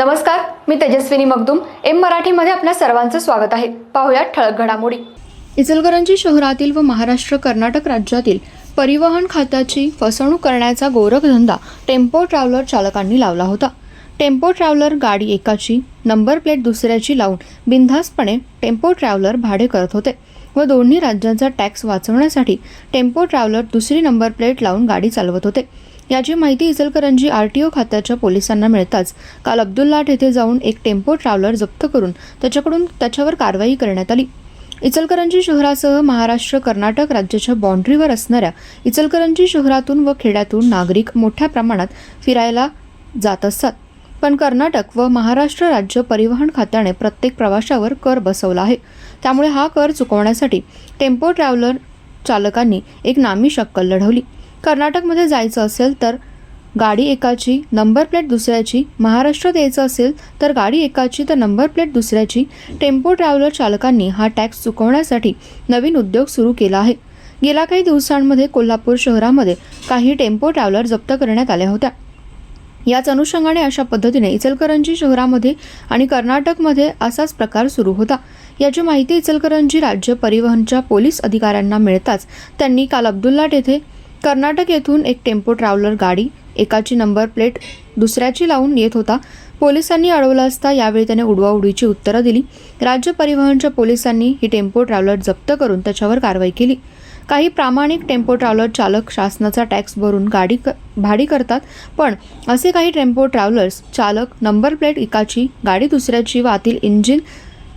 नमस्कार मी तेजस्विनी मगदुम. एम मराठीमध्ये आपल्या सर्वांचं स्वागत आहे. पाहुयात ठळक घडामोडी. इचलकरंजी शहरातील व महाराष्ट्र कर्नाटक राज्यातील परिवहन खात्याची फसवणूक करण्याचा गोरखधंदा टेम्पो ट्रॅव्हलर चालकांनी लावला होता. टेम्पो ट्रॅव्हलर गाडी एकाची नंबर प्लेट दुसऱ्याची लावून बिनधास्तपणे टेम्पो ट्रॅव्हलर भाडे करत होते व दोन्ही राज्यांचा टॅक्स वाचवण्यासाठी टेम्पो ट्रॅव्हलर दुसरी नंबर प्लेट लावून गाडी चालवत होते. याची माहिती इचलकरंजी आर टी ओ खात्याच्या पोलिसांना मिळताच काल अब्दुल्लाट येथे जाऊन एक टेम्पो ट्रॅव्हलर जप्त करून त्याच्याकडून त्याच्यावर कारवाई करण्यात आली. इचलकरंजी शहरासह महाराष्ट्र कर्नाटक राज्याच्या बाँड्रीवर असणाऱ्या इचलकरंजी शहरातून व खेड्यातून नागरिक मोठ्या प्रमाणात फिरायला जात असतात. पण कर्नाटक व महाराष्ट्र राज्य परिवहन खात्याने प्रत्येक प्रवाशावर कर बसवला आहे. त्यामुळे हा कर चुकवण्यासाठी टेम्पो ट्रॅव्हलर चालकांनी एक नामी शक्कल लढवली. कर्नाटकमध्ये जायचं असेल तर गाडी एकाची नंबर प्लेट दुसऱ्याची महाराष्ट्रात यायचं असेल तर गाडी एकाची तर नंबर प्लेट दुसऱ्याची टेम्पो ट्रॅव्हलर चालकांनी हा टॅक्स चुकवण्यासाठी नवीन उद्योग सुरू केला आहे. गेल्या काही दिवसांमध्ये कोल्हापूर शहरामध्ये काही टेम्पो ट्रॅव्हलर जप्त करण्यात आल्या होत्या. याच अनुषंगाने अशा पद्धतीने इचलकरंजी शहरामध्ये आणि कर्नाटकमध्ये असाच प्रकार सुरू होता. याची माहिती इचलकरंजी राज्य परिवहनच्या पोलीस अधिकाऱ्यांना मिळताच त्यांनी काल अब्दुल्लाट येथे कर्नाटक येथून एक टेम्पो ट्रॅव्हलर गाडी एकाची नंबर प्लेट दुसऱ्याची लावून येत होता. पोलिसांनी अडवलं असता यावेळी त्याने उडवाउडीची उत्तरं दिली. राज्य परिवहनच्या पोलिसांनी ही टेम्पो ट्रॅव्हलर जप्त करून त्याच्यावर कारवाई केली. काही प्रामाणिक टेम्पो ट्रॅव्हलर चालक शासनाचा टॅक्स भरून गाडी क भाडी करतात पण असे काही टेम्पो ट्रॅव्हलर्स चालक नंबर प्लेट एकाची गाडी दुसऱ्याची व आतील इंजिन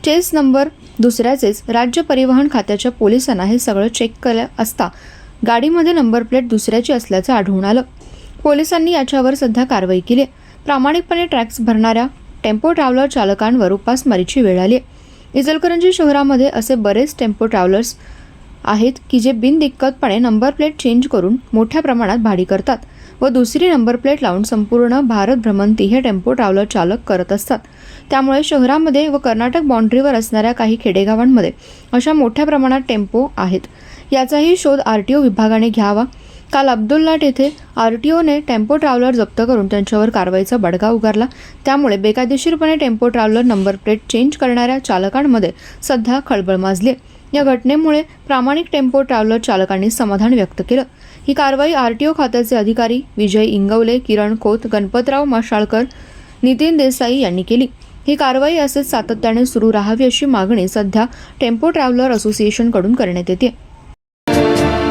चेस नंबर दुसऱ्याचेच राज्य परिवहन खात्याच्या पोलिसांना हे सगळं चेक केलं असता गाडीमध्ये नंबर प्लेट दुसऱ्याची असल्याचं आढळून आलं पोलिसांनी याच्यावर सध्या कारवाई केली आहे. प्रामाणिकपणे ट्रॅक्स भरणाऱ्या टेम्पो ट्रॅव्हलर चालकांवर उपासमारीची वेळ आली आहे. इचलकरंजी शहरामध्ये असे बरेच टेम्पो ट्रॅव्हलर्स आहेत की जे बिनदिक्कतपणे नंबर प्लेट चेंज करून मोठ्या प्रमाणात भाडी करतात व दुसरी नंबर प्लेट लावून संपूर्ण भारत भ्रमंती हे टेम्पो ट्रॅव्हलर चालक करत असतात त्यामुळे शहरामध्ये व कर्नाटक बाँड्रीवर असणाऱ्या काही खेडेगावांमध्ये अशा मोठ्या प्रमाणात टेम्पो आहेत याचाही शोध आर टी ओ विभागाने घ्यावा. काल अब्दुल्लाट येथे आर टी ओने टेम्पो ट्रॅव्हलर जप्त करून त्यांच्यावर कारवाईचा बडगा उगारला. त्यामुळे बेकायदेशीरपणे tempo traveller number plate change करणाऱ्या चालकांमध्ये सध्या खळबळ माजली या घटनेमुळे प्रामाणिक टेम्पो ट्रॅव्हलर चालकांनी समाधान व्यक्त केलं. ही कारवाई आर टी ओ खात्याचे अधिकारी विजय इंगवले किरण खोत गणपतराव माशाळकर नितीन देसाई यांनी केली. ही कारवाई असेच सातत्याने सुरू राहावी अशी मागणी सध्या टेम्पो ट्रॅव्हलर असोसिएशनकडून करण्यात येते.